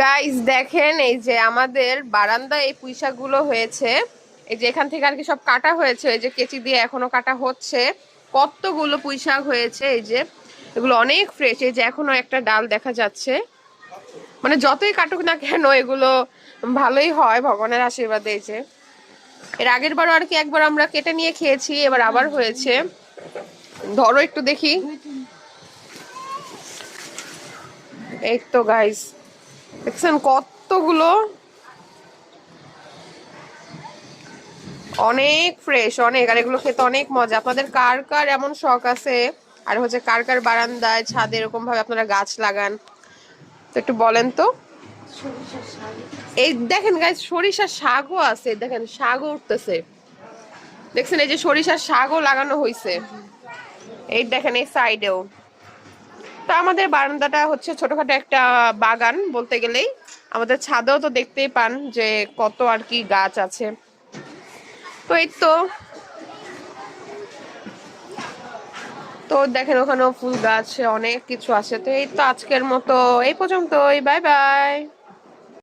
Guys দেখেন এই যে আমাদের বারান্দা এই পুঁইশাকগুলো হয়েছে। এই যে এখান থেকে আর কি সব কাটা হয়েছে। এই যে কেচি দিয়ে এখনও কাটা হচ্ছে। কতগুলো পুঁইশাক হয়েছে এই যে। এগুলো অনেক ফ্রেশ এই যে এখনও একটা ডাল দেখা যাচ্ছে। মানে যতই কাটুক না কেন এগুলো ভালোই হয় ভগবানের আশীর্বাদে এই যে। এর আগের বারও আর কি একবার আমরা কেটে নিয়ে খেয়েছি, এবার আবার হয়েছে। ধরো একটু দেখি। এই তো গাইস দেখছেন কতগুলো? অনেক ফ্রেশ অনেক। আর এগুলো খেতে অনেক মজা। আপনাদের কার কার এমন শখ আছে? আর হচ্ছে কার কার বারান্দায়, ছাদে এরকম ভাবে আপনারা গাছ লাগান? তো একটু বলেন তো। এই দেখেন গাইজ সরিষার শাকও আছে। দেখেন, শাকও উঠতেছে। দেখছেন, এই যে সরিষার শাকও লাগানো হয়েছে এই দেখেন, এই সাইডেও তো আমাদের বারান্দাটা হচ্ছে ছোটখাটো একটা বাগান বলতে গেলেই। আমাদের ছাদেও তো দেখতেই পান যে কত আর কি গাছ আছে। তো এই তো। তো দেখেন ওখানেও ফুল গাছ, অনেক কিছু আছে। তো এই তো আজকের মতো, এই পর্যন্তই। Bye bye.